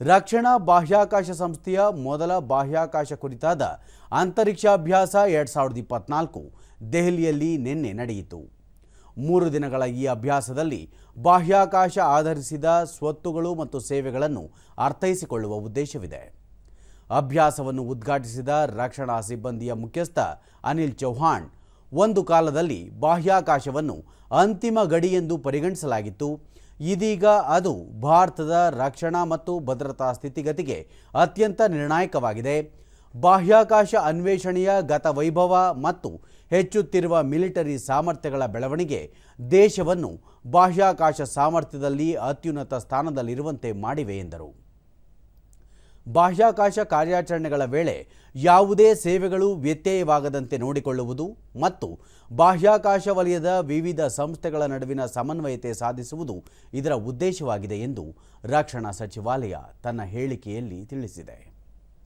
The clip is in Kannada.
ರಕ್ಷಣಾ ಬಾಹ್ಯಾಕಾಶ ಸಂಸ್ಥೆಯ ಮೊದಲ ಬಾಹ್ಯಾಕಾಶ ಕುರಿತಾದ ಅಂತರಿಕ್ಷಾಭ್ಯಾಸ ಎರಡು ಸಾವಿರದ ಇಪ್ಪತ್ನಾಲ್ಕು ದೆಹಲಿಯಲ್ಲಿ ನಿನ್ನೆ ನಡೆಯಿತು. ಮೂರು ದಿನಗಳ ಈ ಅಭ್ಯಾಸದಲ್ಲಿ ಬಾಹ್ಯಾಕಾಶ ಆಧರಿಸಿದ ಸ್ವತ್ತುಗಳು ಮತ್ತು ಸೇವೆಗಳನ್ನು ಅರ್ಥೈಸಿಕೊಳ್ಳುವ ಉದ್ದೇಶವಿದೆ. ಅಭ್ಯಾಸವನ್ನು ಉದ್ಘಾಟಿಸಿದ ರಕ್ಷಣಾ ಸಿಬ್ಬಂದಿಯ ಮುಖ್ಯಸ್ಥ ಅನಿಲ್ ಚೌಹಾಣ್, ಒಂದು ಕಾಲದಲ್ಲಿ ಬಾಹ್ಯಾಕಾಶವನ್ನು ಅಂತಿಮ ಗಡಿ ಎಂದು ಪರಿಗಣಿಸಲಾಗಿತ್ತು. ಇದೀಗ ಅದು ಭಾರತದ ರಕ್ಷಣಾ ಮತ್ತು ಭದ್ರತಾ ಸ್ಥಿತಿಗತಿಗೆ ಅತ್ಯಂತ ನಿರ್ಣಾಯಕವಾಗಿದೆ. ಬಾಹ್ಯಾಕಾಶ ಅನ್ವೇಷಣೆಯ ಗತ ವೈಭವ ಮತ್ತು ಹೆಚ್ಚುತ್ತಿರುವ ಮಿಲಿಟರಿ ಸಾಮರ್ಥ್ಯಗಳ ಬೆಳವಣಿಗೆ ದೇಶವನ್ನು ಬಾಹ್ಯಾಕಾಶ ಸಾಮರ್ಥ್ಯದಲ್ಲಿ ಅತ್ಯುನ್ನತ ಸ್ಥಾನದಲ್ಲಿರುವಂತೆ ಮಾಡಿವೆ ಎಂದರು. ಬಾಹ್ಯಾಕಾಶ ಕಾರ್ಯಾಚರಣೆಗಳ ವೇಳೆ ಯಾವುದೇ ಸೇವೆಗಳು ವ್ಯತ್ಯಯವಾಗದಂತೆ ನೋಡಿಕೊಳ್ಳುವುದು ಮತ್ತು ಬಾಹ್ಯಾಕಾಶ ವಲಯದ ವಿವಿಧ ಸಂಸ್ಥೆಗಳ ನಡುವಿನ ಸಮನ್ವಯತೆ ಸಾಧಿಸುವುದು ಇದರ ಉದ್ದೇಶವಾಗಿದೆ ಎಂದು ರಕ್ಷಣಾ ಸಚಿವಾಲಯ ತನ್ನ ಹೇಳಿಕೆಯಲ್ಲಿ ತಿಳಿಸಿದೆ.